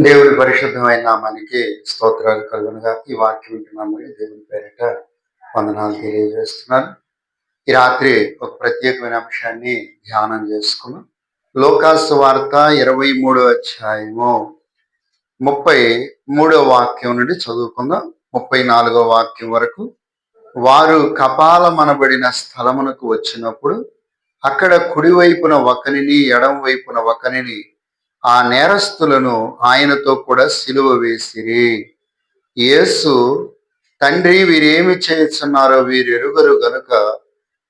దేవుడి పరిశుద్ధమైన నామానికి స్తోత్రాలు కలుగునుగా. ఈ వాక్యం వింటున్నామని దేవుడి పేరిట వందనాలు తెలియజేస్తున్నాను. ఈ రాత్రి ఒక ప్రత్యేకమైన అంశాన్ని ధ్యానం చేసుకున్నాం. లోకాసు వార్త ఇరవై మూడో అధ్యాయము ముప్పై మూడో వాక్యం నుండి చదువుకుందాం. ముప్పై నాలుగో వాక్యం వరకు వారు కపాలమనబడిన స్థలమునకు వచ్చినప్పుడు అక్కడ కుడివైపున ఒకనిని ఎడం వైపున ఒకనిని ఆ నేరస్తులను ఆయనతో కూడా సిలువ వేసిరి. యేసు తండ్రి వీరేమి చేస్తున్నారో వీరెరుగరు గనుక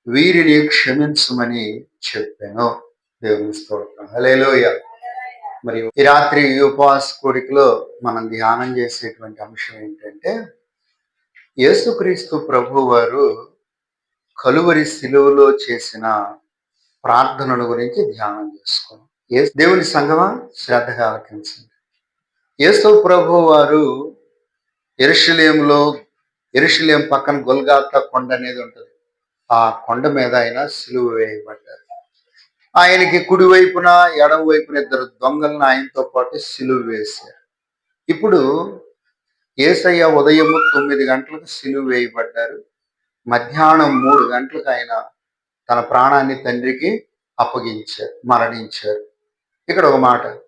వీరిని క్షమించమని చెప్పాను. దేవుని స్తోత్రం. హలేలోయ మరి ఈ రాత్రి ఉపాస ఉపవాస కోరికలో మనం ధ్యానం చేసేటువంటి అంశం ఏంటంటే యేసుక్రీస్తు ప్రభు వారు కలువరి సిలువలో చేసిన ప్రార్థనల గురించి ధ్యానం చేసుకున్నాం. ఏ దేవుని సంగమా శ్రద్ధగా ఆలకించండి. యేసు ప్రభు వారు ఎరుషలేంలో ఎరుషలేం పక్కన గొల్గాత కొండ అనేది ఉంటుంది. ఆ కొండ మీద ఆయన సిలువ వేయబడ్డారు. ఆయనకి కుడివైపున ఎడం వైపున ఇద్దరు దొంగలను ఆయనతో పాటు సిలువ వేశారు. ఇప్పుడు ఏసయ్య ఉదయము తొమ్మిది గంటలకు సిలువ వేయబడ్డారు. మధ్యాహ్నం మూడు గంటలకు ఆయన తన ప్రాణాన్ని తండ్రికి అప్పగించారు మరణించారు. ఇక్కడ ఒక మాట.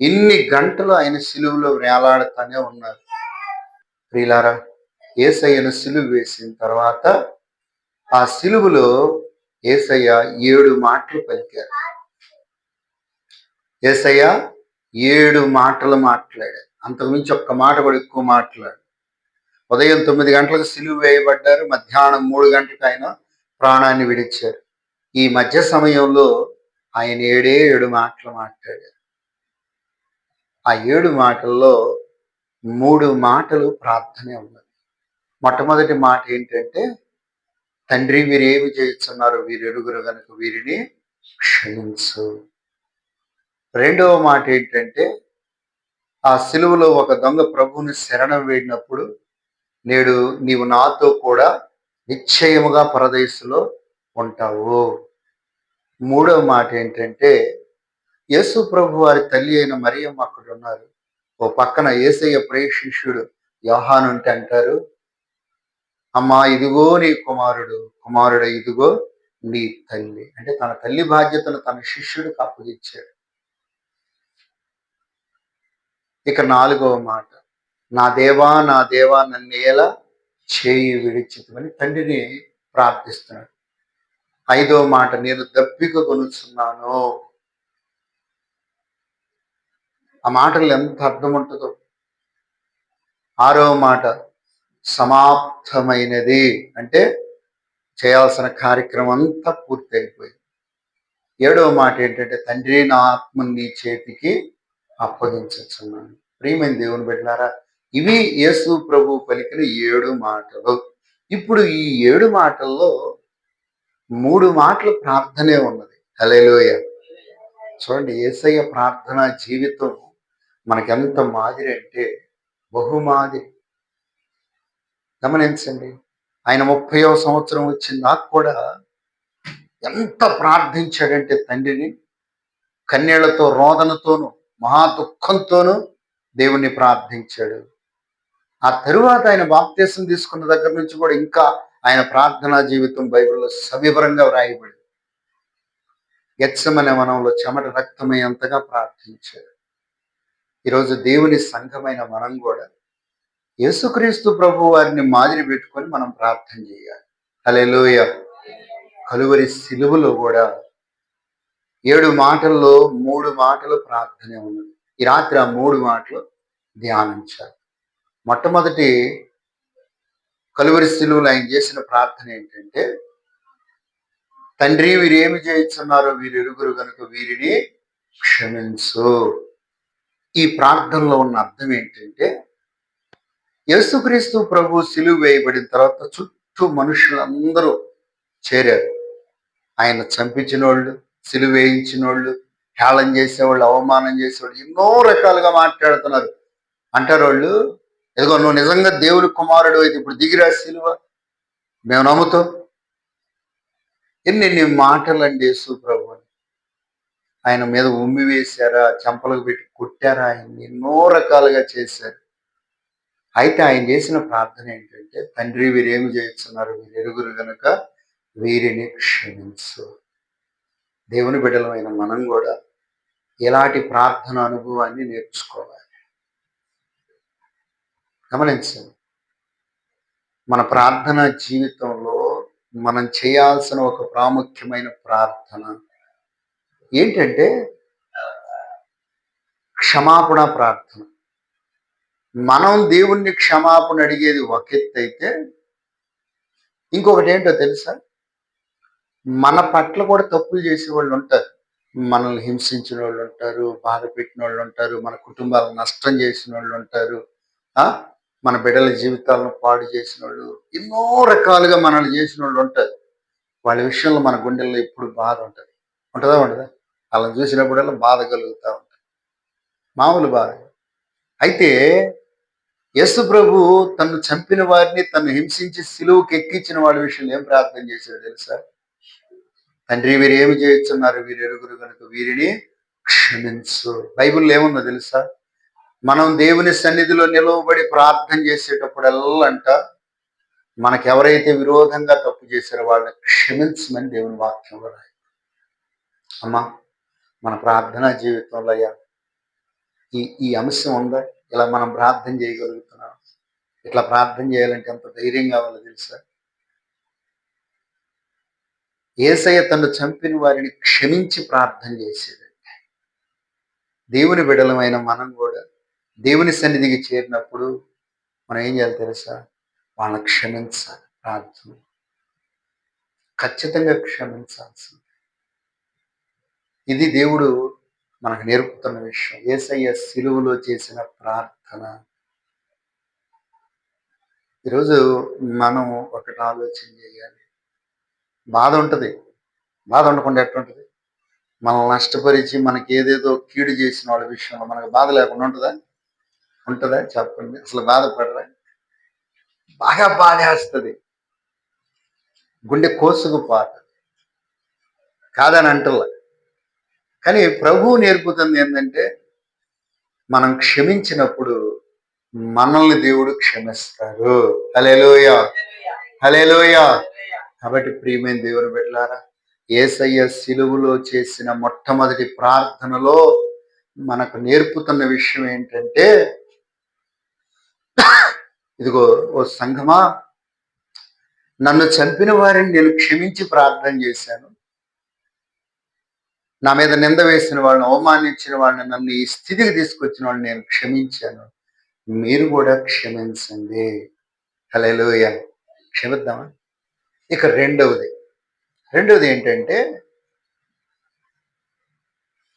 ఇన్ని గంటలు ఆయన సిలువులో వేలాడుతూనే ఉన్నారు. ప్రియులారా ఏసయ్యను సిలువు వేసిన తర్వాత ఆ సిలువలో ఏసయ్య ఏడు మాటలు పలికారు. ఏసయ్య ఏడు మాటలు మాట్లాడారు. అంతకుమించి ఒక్క మాట కూడా ఎక్కువ మాట్లాడు. ఉదయం తొమ్మిది గంటలకు సిలువు వేయబడ్డారు. మధ్యాహ్నం మూడు గంటలకు ఆయన ప్రాణాన్ని విడిచారు. ఈ మధ్య సమయంలో ఆయన ఏడే ఏడు మాటలు మాట్లాడారు ఆ ఏడు మాటల్లో మూడు మాటలు ప్రార్థనే ఉన్నది. మొట్టమొదటి మాట ఏంటంటే తండ్రి వీరేమి చేస్తున్నారు వీరు ఎరుగురు కనుక వీరిని క్షమించు. రెండవ మాట ఏంటంటే ఆ సిలువలో ఒక దొంగ ప్రభువుని శరణం వేడినప్పుడు నేడు నీవు నాతో కూడా నిశ్చయముగా పరదేశంలో ఉంటావు. మూడవ మాట ఏంటంటే యేసు ప్రభు వారి తల్లి అయిన మరియమ్మ అక్కడ ఉన్నారు. ఓ పక్కన ఏసయ్య ప్రియ శిష్యుడు యోహాను అంటే అంటారు అమ్మా ఇదిగో నీ కుమారుడు కుమారుడు ఇదిగో నీ తల్లి. అంటే తన తల్లి బాధ్యతను తన శిష్యుడికి అప్పగించాడు. ఇక నాలుగవ మాట నా దేవా నా దేవా నన్నేలా చేయి విడిచితమని తండ్రిని ప్రార్థిస్తున్నాడు. ఐదో మాట నేను దప్పిక కొనుచున్నాను. ఆ మాటలు ఎంత అర్థం ఉంటుందో ఆరో మాట సమాప్తమైనది అంటే చేయాల్సిన కార్యక్రమం అంతా పూర్తయిపోయింది. ఏడో ఏడవ మాట ఏంటంటే తండ్రి నా ఆత్మని నీ చేతికి అప్పగించున్నాను ప్రియమైన దేవుని పెట్టినారా ఇవి యేసు ప్రభు పలికిన ఏడు మాటలు. ఇప్పుడు ఈ ఏడు మాటల్లో మూడు మాటలు ప్రార్థనే ఉన్నది. హలేలోయ చూడండి ఏసయ్య ప్రార్థన జీవితం మనకెంత మాదిరి అంటే బహుమాదిరి. గమనించండి ఆయన ముప్పయో సంవత్సరం వచ్చింది నాకు కూడా ఎంత ప్రార్థించాడంటే తండ్రిని కన్నీళ్ళతో రోదనతోనూ మహా దుఃఖంతోనూ దేవుణ్ణి ప్రార్థించాడు. ఆ తరువాత ఆయన బాప్తీసం తీసుకున్న దగ్గర నుంచి కూడా ఇంకా ఆయన ప్రార్థనా జీవితం బైబిల్లో సవివరంగా వ్రాయబడి గచ్చమనే వనంలో చెమట రక్తమయ్యేంతగా ప్రార్థించాడు. ఈరోజు దేవుని సంఘమైన మనం కూడా యేసుక్రీస్తు ప్రభు వారిని మాదిరి పెట్టుకొని మనం ప్రార్థన చేయాలి. అలెలోయ కలువరి సిలువలో కూడా ఏడు మాటల్లో మూడు మాటలు ప్రార్థనే ఉన్నది. ఈ రాత్రి ఆ మూడు మాటలు ధ్యానించాలి. మొట్టమొదటి కలువరి శిలువులు ఆయన చేసిన ప్రార్థన ఏంటంటే తండ్రి వీరేమి చేయించున్నారో వీరు ఎరుగురు కనుక వీరిని క్షమించు. ఈ ప్రార్థనలో ఉన్న అర్థం ఏంటంటే యేసుక్రీస్తు ప్రభు సిలువు వేయబడిన తర్వాత చుట్టూ మనుషులందరూ చేరారు. ఆయన చంపించిన వాళ్ళు సిలువు వేయించిన వాళ్ళు హేళన చేసేవాళ్ళు అవమానం చేసేవాళ్ళు ఎన్నో రకాలుగా మాట్లాడుతున్నారు. అంటారు వాళ్ళు ఎదుగో నువ్వు నిజంగా దేవుని కుమారుడు అయితే ఇప్పుడు దిగిరా సిలువ? మేము నమ్ముతాం. ఎన్ని ఎన్ని మాటలు అండి ఆయన మీద ఉమ్మి వేశారా చెంపలకు పెట్టి కొట్టారా ఆయన ఎన్నో రకాలుగా చేశారు. అయితే ఆయన చేసిన ప్రార్థన ఏంటంటే తండ్రి వీరేమి చేస్తున్నారు? వీరు ఎరుగురు గనుక వీరిని క్షమించు. దేవుని బిడ్డలమైన మనం కూడా ఎలాంటి ప్రార్థన అనుభవాన్ని నేర్చుకోవాలి. గమనించండి. మన ప్రార్థన జీవితంలో మనం చేయాల్సిన ఒక ప్రాముఖ్యమైన ప్రార్థన ఏంటంటే క్షమాపణ ప్రార్థన. మనం దేవుణ్ణి క్షమాపణ అడిగేది ఒక ఎత్తు అయితే ఇంకొకటి ఏంటో తెలుసా? మన పట్ల కూడా తప్పులు చేసే వాళ్ళు ఉంటారు. మనల్ని హింసించిన వాళ్ళు ఉంటారు బాధ పెట్టిన వాళ్ళు ఉంటారు మన కుటుంబాలను నష్టం చేసిన వాళ్ళు ఉంటారు. ఆ? మన బిడ్డల జీవితాలను పాడు చేసిన వాళ్ళు ఎన్నో రకాలుగా మనల్ని చేసిన వాళ్ళు ఉంటారు. వాళ్ళ విషయంలో మన గుండెల్లో ఎప్పుడు బాధ ఉంటుంది. ఉంటుందా ఉండదా? వాళ్ళని చూసినప్పుడల్లా బాధ కలుగుతూ ఉంటుంది. మామూలు బాధ. అయితే యస్సు ప్రభు తను చంపిన వారిని తను హింసించి సిలువుకి ఎక్కించిన వాడి విషయంలో ఏం ప్రార్థన చేశాడు తెలుసా? తండ్రి వీరు ఏమి చేయొచ్చున్నారు వీరు ఎరుగురు కనుక వీరిని క్షమించు. బైబిల్లో ఏముందో తెలుసా? మనం దేవుని సన్నిధిలో నిలవబడి ప్రార్థన చేసేటప్పుడు ఎల్లంట మనకెవరైతే విరోధంగా తప్పు చేశారో వాళ్ళని క్షమించమని దేవుని వాక్యంలో రాయి. అమ్మా మన ప్రార్థనా జీవితంలో అయ్యా ఈ ఈ అంశం ఉందా? ఇలా మనం ప్రార్థన చేయగలుగుతున్నాం. ఇట్లా ప్రార్థన చేయాలంటే ఎంత ధైర్యం కావాలో తెలుసా? ఏసయ్య తను చంపిన వారిని క్షమించి ప్రార్థన చేసేదండి దేవుని బిడలమైన మనం కూడా దేవుని సన్నిధికి చేరినప్పుడు మనం ఏం చేయాలి తెలుసా? వాళ్ళని క్షమించాలి ప్రార్థన. ఖచ్చితంగా క్షమించాల్సింది ఇది దేవుడు మనకు నేర్పుతున్న విషయం. ఏసయ్య సిలువులో చేసిన ప్రార్థన. ఈరోజు మనం ఒకటి ఆలోచన చేయాలి. బాధ ఉంటుంది. బాధ ఉండకుండా ఎట్లుంటుంది మనల్ని నష్టపరిచి మనకి ఏదేదో కీడు చేసిన వాళ్ళ విషయంలో మనకు బాధ లేకుండా ఉంటుందా? ఉంటుందా? చెప్పండి అసలు బాధపడరా? బాగా బాధేస్తుంది. గుండె కోసుకుపోతుంది కాదని అంటల్లా కానీ ప్రభువు నేర్పుతుంది ఏంటంటే మనం క్షమించినప్పుడు మనల్ని దేవుడు క్షమిస్తారు హలేలోయ హలేలోయ కాబట్టి ప్రియమైన దేవుని బిడ్డలారా ఏసయ్య సిలువులో చేసిన మొట్టమొదటి ప్రార్థనలో మనకు నేర్పుతున్న విషయం ఏంటంటే ఇదిగో ఓ సంఘమా నన్ను చంపిన వారిని నేను క్షమించి ప్రార్థన చేశాను. నా మీద నింద వేసిన వాళ్ళని అవమానించిన వాళ్ళని నన్ను ఈ స్థితికి తీసుకొచ్చిన వాళ్ళని నేను క్షమించాను. మీరు కూడా క్షమించండి. హలోయ క్షమిద్దామా? ఇక రెండవది. రెండవది ఏంటంటే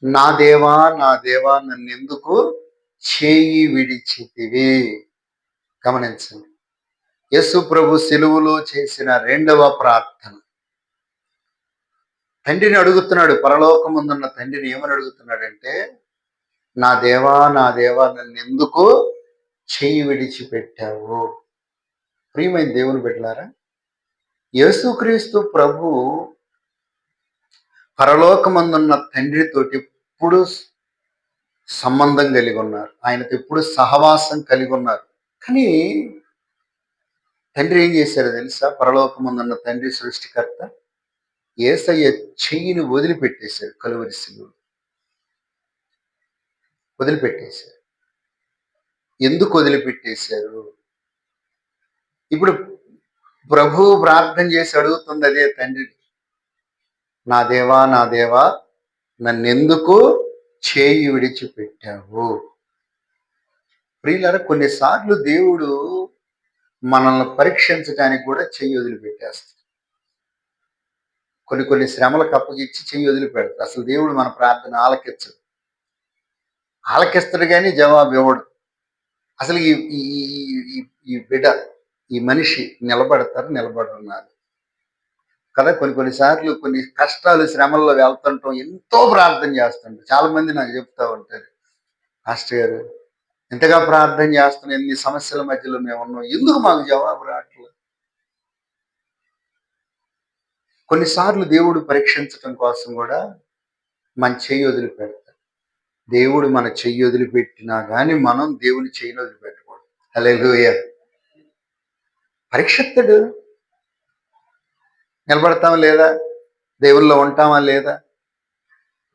నా దేవా నా దేవా నన్ను ఎందుకు చేయి విడిచితివి? గమనించండి. యేసు ప్రభు సెలువులో చేసిన రెండవ ప్రార్థన. తండ్రిని అడుగుతున్నాడు పరలోకముందున్న తండ్రిని ఏమని అడుగుతున్నాడంటే నా దేవా నా దేవా నన్ను ఎందుకు చేయి విడిచిపెట్టావు? ప్రియమైన దేవుని పెట్టారా యేసుక్రీస్తు ప్రభు పరలోకమందున్న తండ్రితోటి ఎప్పుడు సంబంధం కలిగి ఉన్నారు. ఆయనతో ఎప్పుడు సహవాసం కలిగి ఉన్నారు. కానీ తండ్రి ఏం చేశారో తెలుసా? పరలోకమందున్న తండ్రి సృష్టికర్త ఏసయ్య చెయ్యిని వదిలిపెట్టేశాడు కలువరి శిలువు వదిలిపెట్టేశారు ఎందుకు వదిలిపెట్టేశారు? ఇప్పుడు ప్రభు ప్రార్థన చేసి అడుగుతుంది అదే తండ్రిని. నా దేవా నా దేవా నన్నెందుకు చేయి విడిచిపెట్టావు? ప్రియులారా కొన్నిసార్లు దేవుడు మనల్ని పరీక్షించడానికి కూడా చెయ్యి వదిలిపెట్టేస్తాడు. కొన్ని కొన్ని శ్రమలకు అప్పగిచ్చి చెయ్యి వదిలిపెడతాడు. అసలు దేవుడు మన ప్రార్థన ఆలకించడు. ఆలకిస్తాడు కానీ జవాబు ఇవ్వడు. అసలు ఈ ఈ ఈ బిడ్డ ఈ మనిషి నిలబడతారు నిలబడున్నారు. కదా కొన్ని కొన్నిసార్లు కొన్ని కష్టాలు శ్రమల్లో వెళ్తుంటాం ఎంతో ప్రార్థన చేస్తుంటాం. చాలా మంది నాకు చెప్తా ఉంటారు మాస్టర్ గారు ఎంతగా ప్రార్థన చేస్తున్న ఎన్ని సమస్యల మధ్యలో మేము ఉన్నాం? ఎందుకు మాకు జవాబు రావట్లేదు? కొన్నిసార్లు దేవుడు పరీక్షించటం కోసం కూడా మన చెయ్యి వదిలిపెడతాడు. దేవుడు మన చెయ్యి వదిలిపెట్టినా కానీ మనం దేవుని చెయ్యిని వదిలిపెట్టకూడదు. హల్లెలూయా. పరీక్షిస్తాడు నిలబడతామా లేదా? దేవుల్లో ఉంటామా లేదా?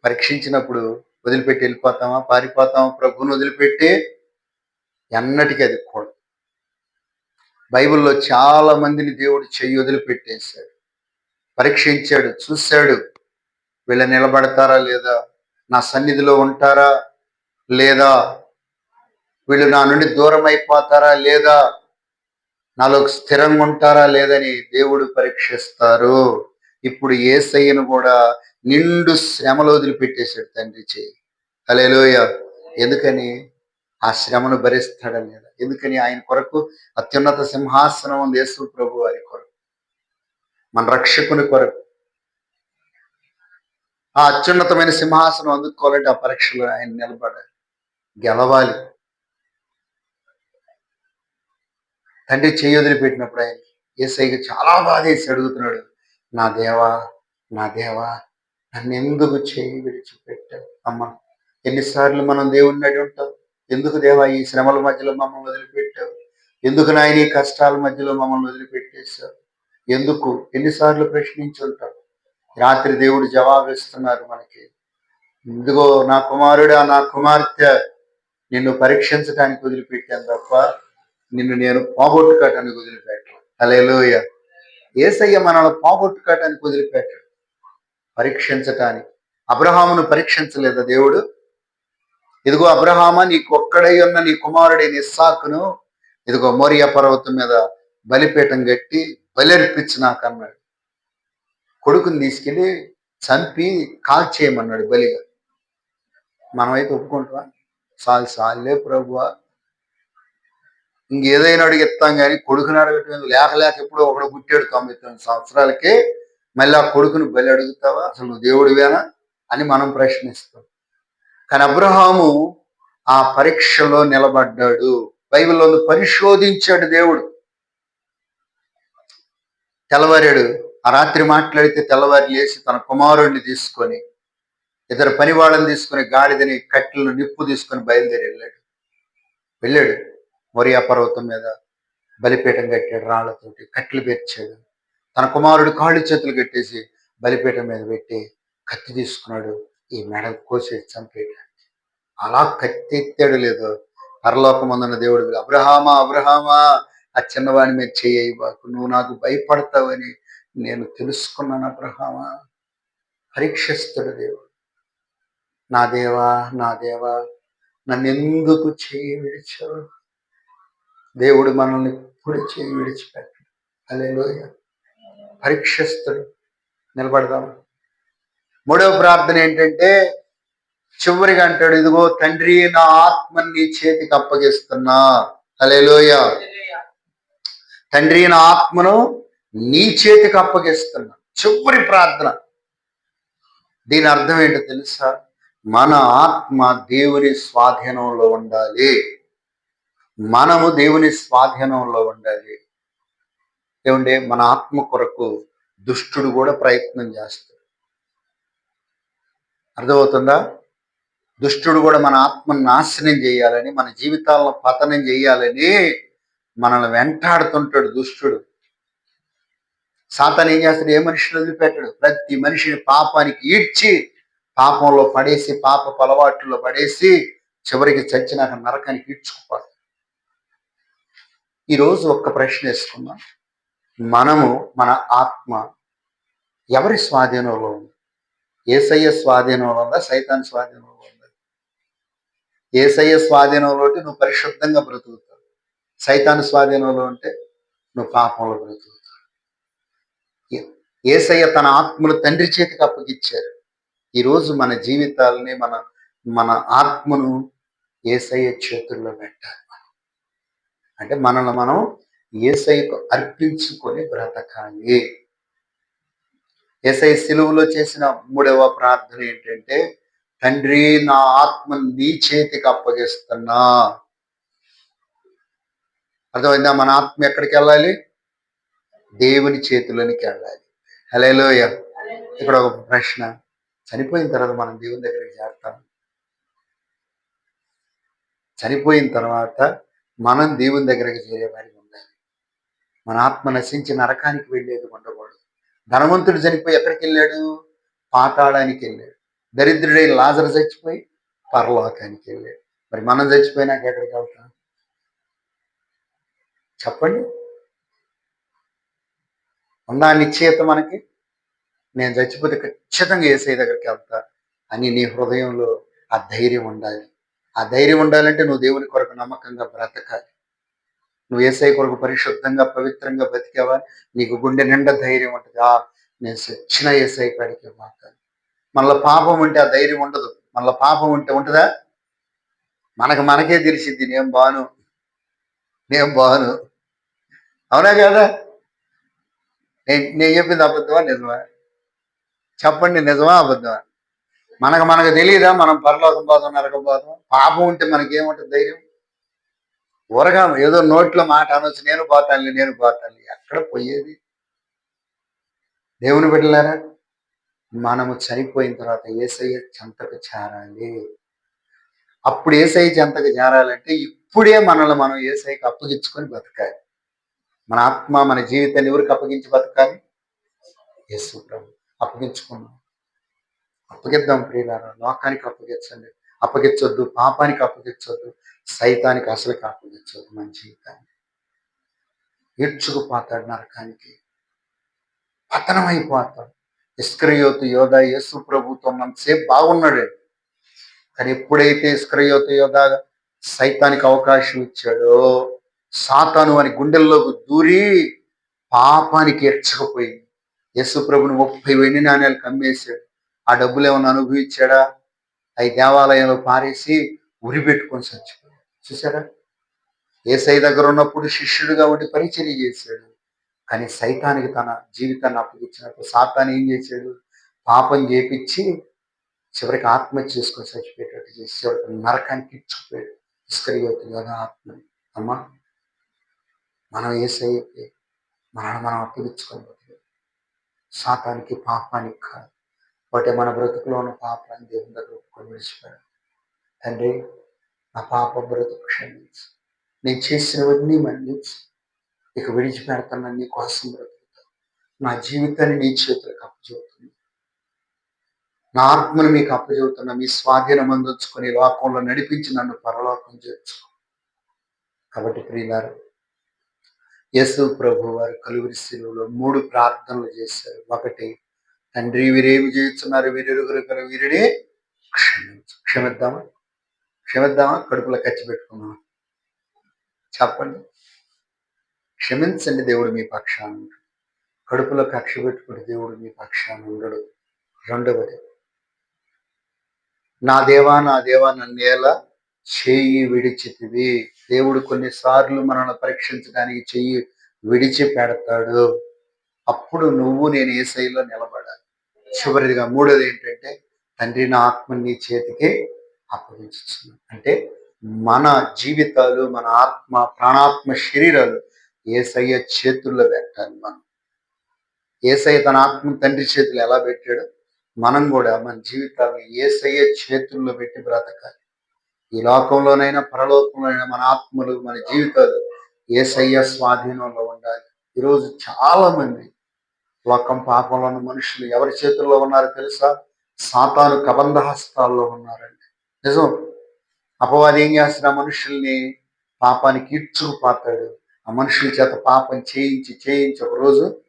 పరీక్షించినప్పుడు వదిలిపెట్టి వెళ్ళిపోతామా పారిపోతామా ప్రభువుని వదిలిపెట్టి ఎన్నటికీ అది కూడా. బైబిల్లో చాలా మందిని దేవుడు చెయ్యి వదిలిపెట్టేశాడు. పరీక్షించాడు చూశాడు. వీళ్ళ నిలబడతారా లేదా? నా సన్నిధిలో ఉంటారా లేదా? వీళ్ళు నా నుండి దూరం అయిపోతారా లేదా? నాలో స్థిరంగా ఉంటారా లేదని దేవుడు పరీక్షిస్తారు. ఇప్పుడు ఏసయ్యను కూడా నిండు శ్రమలో వదిలిపెట్టేశాడు తండ్రి చేయి అలేలోయ ఎందుకని? ఆ శ్రమను భరిస్తాడని ఎందుకని? ఆయన కొరకు అత్యున్నత సింహాసనం ఉంది యేసు ప్రభు వారి కొరకు. మన రక్షకుని కొరకు. ఆ అత్యున్నతమైన సింహాసనం అందుకోవాలంటే ఆ పరీక్షలో ఆయన నిలబడాలి. గెలవాలి. తండ్రి చేయి వదిలిపెట్టినప్పుడు ఆయన ఏసైకి చాలా బాధేసి అడుగుతున్నాడు నా దేవా నా దేవా నన్ను ఎందుకు చేయి విడిచిపెట్టావు? అమ్మ ఎన్నిసార్లు మనం దేవుడిని అడి ఉంటాం? ఎందుకు దేవా ఈ శ్రమల మధ్యలో మమ్మల్ని వదిలిపెట్టావు? ఎందుకు నాయన ఈ కష్టాల మధ్యలో మమ్మల్ని వదిలిపెట్టేశావు? ఎందుకు? ఎన్నిసార్లు ప్రశ్నించుంటాం. రాత్రి దేవుడు జవాబిస్తున్నారు మనకి. ఇదిగో నా కుమారుడా నా కుమార్తె నిన్ను పరీక్షించడానికి వదిలిపెట్టాను తప్ప నిన్ను నేను పోగొట్టుకోవటానికి వదిలిపెట్టాను. అలేలోయ ఏసయ్య మనల్ని పోగొట్టుకోవటానికి వదిలిపెట్టాడు. పరీక్షించటానికి. అబ్రహామును పరీక్షించలేదా దేవుడు? ఇదిగో అబ్రహామా నీకు ఒక్కడై ఉన్న నీ కుమారుడైన ఇస్సాకును ఇదిగో మోరియా పర్వతం మీద బలిపీఠం కట్టి బలిర్పించి నాకు అన్నాడు. కొడుకుని తీసుకెళ్ళి చంపి కాల్చేయమన్నాడు బలిగా. మనమైతే ఒప్పుకుంటామా? చాలు చాలే ప్రభువా. ఇంకేదైనా అడిగిస్తాం కానీ కొడుకుని అడగటం లేక లేక ఎప్పుడో ఒకడు పుట్టాడు తొంభై తొమ్మిది సంవత్సరాలకే. మళ్ళీ ఆ కొడుకుని బలి అడుగుతావా? అసలు నువ్వు దేవుడివేనా అని మనం ప్రశ్నిస్తాం. కానీ అబ్రహాము ఆ పరీక్షలో నిలబడ్డాడు. బైబిల్లో పరిశోధించాడు దేవుడు. తెల్లవారాడు ఆ రాత్రి మాట్లాడితే తెల్లవారి లేచి తన కుమారుడిని తీసుకొని ఇద్దరు పని వాళ్ళని తీసుకొని గాడిదని కట్టెలను నిప్పు తీసుకొని బయలుదేరి వెళ్ళాడు. వెళ్ళాడు. మొరియా పర్వతం మీద బలిపీఠం కట్టాడు రాళ్ళతోటి కట్టెలు పేర్చాడు. తన కుమారుడు కాళ్ళు చేతులు కట్టేసి బలిపీఠం మీద పెట్టి కత్తి తీసుకున్నాడు. ఈ మెడ కోసేసి చంపేయడానికి అలా కత్తెత్తాడు లేదో పరలోకమందున్న దేవుడు అబ్రహామా అబ్రహామా ఆ చిన్నవాడి మీద చెయ్యి నువ్వు నాకు భయపడతావని నేను తెలుసుకున్నాను అబ్రహామా. పరీక్షిస్తాడు దేవుడు. నా దేవా నా దేవా నన్ను ఎందుకు చేయి విడిచావు? దేవుడు మనల్ని ఇప్పుడు చేయి విడిచిపెట్టాడు. అలేలోయ పరీక్షిస్తాడు. నిలబడదాము మూడవ ప్రార్థన ఏంటంటే చివరిగా అంటాడు ఇదిగో తండ్రి నా ఆత్మని నీ చేతికి అప్పగిస్తున్నా. అలేలోయ తండ్రి నా ఆత్మను నీ చేతికి అప్పగిస్తున్నా. చివరి ప్రార్థన. దీని అర్థం ఏంటో తెలుసా? మన ఆత్మ దేవుని స్వాధీనంలో ఉండాలి. మనము దేవుని స్వాధీనంలో ఉండాలి. ఏమంటే మన ఆత్మ కొరకు దుష్టుడు కూడా ప్రయత్నం చేస్తాడు. అర్థమవుతుందా? దుష్టుడు కూడా మన ఆత్మను నాశనం చేయాలని మన జీవితాలను పతనం చేయాలని మనల్ని వెంటాడుతుంటాడు దుష్టుడు. సాతాన్ ఏం చేస్తాడు? ఏ మనిషిని వదిలిపెట్టాడు? ప్రతి మనిషిని పాపానికి ఈడ్చి పాపంలో పడేసి పాప అలవాట్లలో పడేసి చివరికి చచ్చినాక నరకానికి ఈడ్చుకుపోతాడు ఈరోజు ఒక్క ప్రశ్న వేసుకుందాం. మనము మన ఆత్మ ఎవరి స్వాధీనంలో ఉంది? ఏసయ్య స్వాధీనంలో ఉందా? సైతాన్ స్వాధీనంలో ఉందా? ఏసయ్య స్వాధీనంలో ఉంటే నువ్వు పరిశుద్ధంగా బ్రతుకుతావు. సైతాన్ స్వాధీనంలో ఉంటే నువ్వు పాపంలో బ్రతుకుతావు. ఏసయ్య తన ఆత్మను తండ్రి చేతికి అప్పగిచ్చారు. ఈరోజు మన జీవితాలని మన మన ఆత్మను ఏసయ్య చేతుల్లో పెట్టాలి మనం. అంటే మనల్ని మనం ఏసయ్యకు అర్పించుకొని బ్రతకాలి. ఎస్ఐ సిలువులో చేసిన మూడవ ప్రార్థన ఏంటంటే తండ్రి నా ఆత్మ నీ చేతికి అప్పగిస్తున్నా. అర్థమైందా? మన ఆత్మ ఎక్కడికి వెళ్ళాలి? దేవుని చేతిలోనికి వెళ్ళాలి. హలేలోయ ఇక్కడ ఒక ప్రశ్న. చనిపోయిన తర్వాత మనం దేవుని దగ్గరికి చేరుతాం. చనిపోయిన తర్వాత మనం దేవుని దగ్గరికి చేరే వారికి ఉండాలి. మన ఆత్మ నశించి నరకానికి వెళ్ళేది ఉండకూడదు. ధనవంతుడు చనిపోయి ఎక్కడికి వెళ్ళాడు? పాతాళానికి వెళ్ళాడు. దరిద్రుడై లాజర్ చచ్చిపోయి పరలోకానికి వెళ్ళాడు. మరి మనం చచ్చిపోయినాక ఎక్కడికి వెళ్తాం? చెప్పండి. ఉందా నిశ్చయత మనకి? నేను చచ్చిపోతే ఖచ్చితంగా ఏసై దగ్గరికి వెళ్తా అని నీ హృదయంలో ఆ ధైర్యం ఉండాలి. ఆ ధైర్యం ఉండాలంటే నువ్వు దేవుని కొరకు నమ్మకంగా బ్రతకాలి. నువ్వు ఏసై కొరకు పరిశుద్ధంగా పవిత్రంగా బతికేవా? నీకు గుండె నిండా ధైర్యం ఉంటుంది. ఆ నేను సచ్చిన ఏసై కాడికి మాట్లాడు మళ్ళీ పాపం ఉంటే ఆ ధైర్యం ఉండదు. మళ్ళీ పాపం ఉంటే ఉంటుందా? మనకు మనకే తెలిసింది నేను బాను. నేను బాను. అవునా కదా? నేను నేను చెప్పింది అబద్ధమా? నిజమా? చెప్పండి నిజమా? అబద్ధమా? మనకు మనకు తెలియదా మనం పరలోకం పోతాం నరకం పోతాం పాపం ఉంటే మనకేముంటుంది ధైర్యం? ఊరగా ఏదో నోట్లో మాట అనొచ్చు నేను పోతాను నేను పోతాను ఎక్కడ పోయేది? దేవుని బిడ్డలారా మనము చనిపోయిన తర్వాత ఏసయ్య చెంతకు చేరాలి. అప్పుడు ఏసయ్య చెంతకు చేరాలంటే ఇప్పుడే మనల్ని మనం ఏసైకి అప్పగించుకొని బతకాలి. మన ఆత్మ మన జీవితాన్ని ఎవరికి అప్పగించి బతకాలి? యేసు ప్రభు అప్పగించుకున్నాం అప్పగిద్దాం ప్రియులారా లోకానికి అప్పగించండి. అప్పగించొద్దు పాపానికి అప్పగించొద్దు సైతానికి అసలుకి అప్పగించొద్దు మన జీవితాన్ని. ఈడ్చుకుపోతాడు నరకానికి. పతనమైపోతాడు. ఇస్క్రయోతు యోధ యేసు ప్రభుతో మనసేపు బాగున్నాడు. కానీ ఎప్పుడైతే ఇస్క్రయోతు యోధ సైతానికి అవకాశం ఇచ్చాడో సాతాను అని గుండెల్లోకి దూరి పాపానికి ఎర్చకపోయింది యేసు ప్రభుని ముప్పై వెండి నాణ్యాలు కమ్మేశాడు. ఆ డబ్బులు ఏమైనా అనుభవించాడా? అవి దేవాలయంలో పారేసి ఉరిపెట్టుకొని చచ్చిపోయాడు. చూసారా? ఏసై దగ్గర ఉన్నప్పుడు శిష్యుడిగా ఉండి పరిచర్య చేశాడు. కానీ సైతానికి తన జీవితాన్ని అప్పగించినప్పుడు సాతాన్ని ఏం చేశాడు? పాపం చేపించి చివరికి ఆత్మహత్య చేసుకొని చచ్చిపోయేటట్టు చేసి చివరికి నరకానికి ఇచ్చిపోయాడు. ఇస్కరియోతు కదా ఆత్మ. అమ్మా మనం ఏసైతే మనల్ని మనం అప్పగించుకోబోతుంది సాతానికి పాపానికి కాదు. ఒకటే మన బ్రతుకులో ఉన్న పాపాన్ని దేవుని దగ్గర ఒప్పుకొని విడిచిపోయాడు తండ్రి నా పాప బ్రతుకు క్షమించు. నేను చేసినవన్నీ మన్నించు. ఇక విడిచిపెడతాను నీ కోసం బ్రతుకుతా నా జీవితాన్ని నీ చేతులకు అప్పచెబుతుంది నా ఆత్మను మీకు అప్పచెబుతున్నా మీ స్వాధీనం అందించుకొని లోకంలో నడిపించి నన్ను పరలోకం చేర్చుకో కాబట్టి ప్రియులారు యేసు ప్రభు వారు కలువరి శిలువలో మూడు ప్రార్థనలు చేశారు. ఒకటి తండ్రి వీరేమి చేస్తున్నారు? వీరెరుగురు కల వీరిని క్షమిద్దామా? క్షమిద్దామా? కడుపులో ఖర్చు పెట్టుకున్నామా చెప్పండి. క్షమించండి దేవుడు మీ పక్షాన కడుపులో కక్ష పెట్టుకుని దేవుడు మీ పక్షాన ఉండడు. రెండవది నా దేవా నా దేవా నన్ను ఎలా చేయి విడిచితివి? దేవుడు కొన్నిసార్లు మనల్ని పరీక్షించడానికి చెయ్యి విడిచి పెడతాడు అప్పుడు నువ్వు నేను ఏ శైలిలో నిలబడాలి. చివరిదిగా మూడోది ఏంటంటే తండ్రి నా ఆత్మని నీ చేతికి అప్పగించుతున్నాను అంటే మన జీవితాలు మన ఆత్మ ప్రాణాత్మ శరీరాలు ఏసయ్య చేతుల్లో పెట్టాలి మనం. ఏసయ్య తన ఆత్మ తండ్రి చేతులు ఎలా పెట్టాడు? మనం కూడా మన జీవితాలను ఏసయ్య చేతుల్లో పెట్టి బ్రతకాలి. ఈ లోకంలోనైనా పరలోకంలోనైనా మన ఆత్మలు మన జీవితాలు ఏసయ్య స్వాధీనంలో ఉండాలి. ఈరోజు చాలా మంది లోకం పాపంలో ఉన్న మనుషులు ఎవరి చేతుల్లో ఉన్నారో తెలుసా? సాతాను కబంధ హస్తాల్లో ఉన్నారండి. నిజం. అపవాది ఏం చేస్తున్న మనుషుల్ని పాపానికి ఈడ్చుకుపోతాడు. ఆ మనుషుల చేత పాపం చేయించి చేయించి ఒక రోజు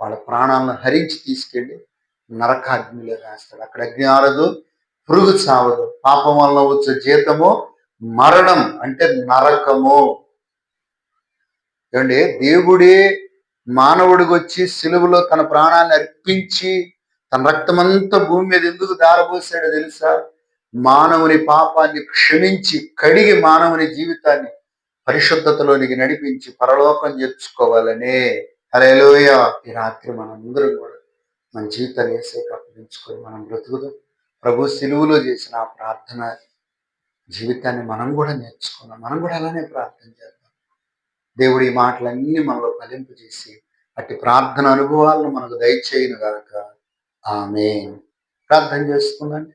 వాళ్ళ ప్రాణాలను హరించి తీసుకెళ్ళి నరకాగ్నిలో వేస్తాడు. అక్కడ అగ్ని ఆరదు పురుగు చావదు. పాపం వలన వచ్చే జీతము మరణం అంటే నరకము. ఏమండి? దేవుడే మానవుడికి వచ్చి సిలువలో తన ప్రాణాన్ని అర్పించి తన రక్తమంతా భూమి మీద ఎందుకు దారబోసాడో తెలుసా? మానవుని పాపాన్ని క్షమించి కడిగి మానవుని జీవితాన్ని పరిశుద్ధతలోనికి నడిపించి పరలోకం చేర్చుకోవాలనే హలోయ ఈ రాత్రి మనందరం కూడా మన జీవితాన్ని వేసే అప్పగించుకొని మనం బ్రతుకుదాం. ప్రభు సిలువులో చేసిన ఆ ప్రార్థన జీవితాన్ని మనం కూడా నేర్చుకున్నాం మనం కూడా అలానే ప్రార్థన చేద్దాం. దేవుడి ఈ మాటలన్నీ మనలో ఫలింపజేసి అట్టి ప్రార్థన అనుభవాలను మనకు దయచేయను గాక ఆమె ప్రార్థన చేసుకుందండి